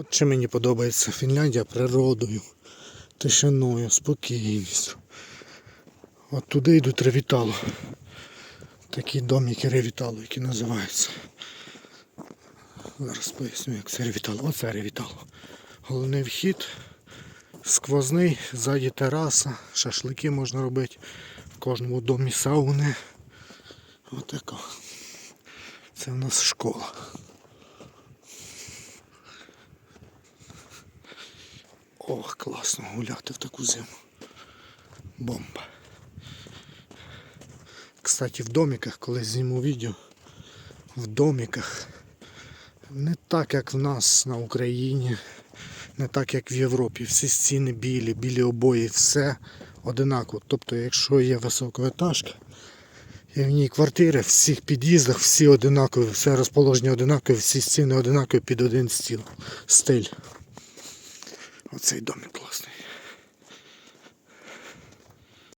От чим мені подобається Фінляндія природою, тишиною, спокійністю. От туди йдуть ревітало. Такі домики ревітало, які називаються. Зараз поясню, як це ревітало. Оце ревітало. Головний вхід, сквозний, ззаді тераса, шашлики можна робити. В кожному домі сауни. Отако. Це в нас школа. Ох, класно гуляти в таку зиму. Бомба. Кстати, в домиках, коли зніму відео, в домиках не так, як в нас на Україні, не так, як в Європі. Всі стіни білі, білі обої, все одинаково. Тобто, якщо є високоетажка, і в ній квартири, в всіх під'їздах всі одинакові, все розположення одинакові, всі стіни одинакові під один стіл. Стиль. Оцей домик класний.